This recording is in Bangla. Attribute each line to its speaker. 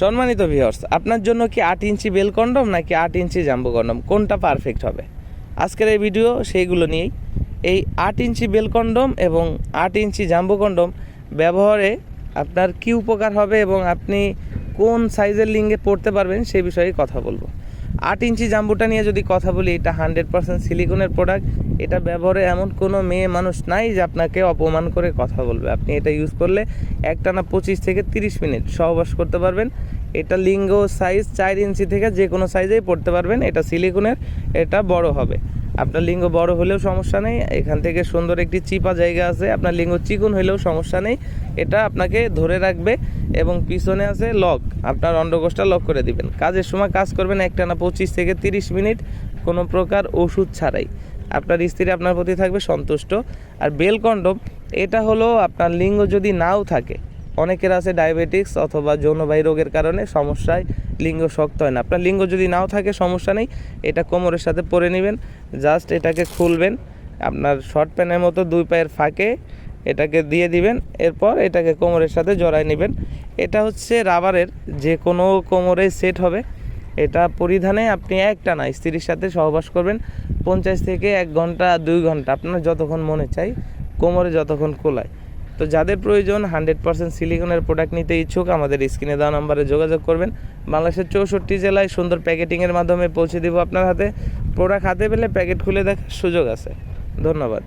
Speaker 1: সম্মানিত ভিউয়ার্স আপনার জন্য কি আট ইঞ্চি বেল কন্ডম নাকি আট ইঞ্চি জাম্বো কন্ডম? কোনটা পারফেক্ট হবে? আজকের এই ভিডিও সেইগুলো নিয়েই এই আট ইঞ্চি বেল কন্ডম এবং আট ইঞ্চি জাম্বো কন্ডম ব্যবহারে আপনার কি উপকার হবে এবং আপনি কোন সাইজের লিঙ্গে পড়তে পারবেন সেই বিষয়ে কথা বলব। আট ইঞ্চি জাম্বুটা নিয়ে যদি কথা বলি, এটা হান্ড্রেড পার্সেন্ট সিলিকনের প্রোডাক্ট এটা ব্যবহারে এমন কোনো মেয়ে মানুষ নাই যে আপনাকে অপমান করে কথা বলবে। আপনি এটা ইউজ করলে একটানা পঁচিশ থেকে তিরিশ মিনিট সহবাস করতে পারবেন। এটা লিঙ্গ সাইজ চার ইঞ্চি থেকে যে কোনো সাইজেই পড়তে পারবেন। এটা সিলিকনের, এটা বড় হবে। আপনার লিঙ্গ বড় হলেও সমস্যা নেই। এখান থেকে সুন্দর একটি চিপা জায়গা আছে। আপনার লিঙ্গ চিকুন হলেও সমস্যা নেই। এটা আপনাকে ধরে রাখবে এবং পিছনে আছে লক আপনার অন্ডকোষটা লক করে দিবেন। কাজের সময় কাজ করবেন একটানা পঁচিশ থেকে তিরিশ মিনিট। কোনো প্রকার ওষুধ ছাড়াই। আপনার স্ত্রী আপনার প্রতি থাকবে সন্তুষ্ট। আর বেল কন্ডম, এটা হলো আপনার লিঙ্গ যদি নাও থাকে, অনেকের আছে ডায়াবেটিক্স অথবা যৌনবাহী রোগের কারণে সমস্যায় লিঙ্গ শক্ত হয় না। আপনার লিঙ্গ যদি নাও থাকে, সমস্যা নেই, এটা কোমরের সাথে পরে নেবেন, জাস্ট এটাকে খুলবেন, আপনার শর্ট প্যানের মতো দুই পায়ের ফাঁকে এটাকে দিয়ে দিবেন, এরপর এটাকে কোমরের সাথে জড়ায় নেবেন। এটা হচ্ছে রাবারের যে কোনো কোমরে সেট হবে, এটা পরিধানে আপনি একটা না স্ত্রীর সাথে সহবাস করবেন পঞ্চাশ থেকে এক ঘণ্টা, দুই ঘণ্টা, আপনার যতক্ষণ মনে চাই, কোমরে যতক্ষণ কোলায়। তো যাদের প্রয়োজন, হান্ড্রেড পার্সেন্ট সিলিকনের প্রোডাক্ট নিতে ইচ্ছুক, আমাদের স্ক্রিনে দেওয়া নম্বরে যোগাযোগ করবেন। বাংলাদেশের চৌষট্টি জেলায় সুন্দর প্যাকেটিংয়ের মাধ্যমে পৌঁছে দেবো আপনার হাতে। প্রোডাক্ট হাতে পেলে প্যাকেট খুলে দেখার সুযোগ আছে। ধন্যবাদ।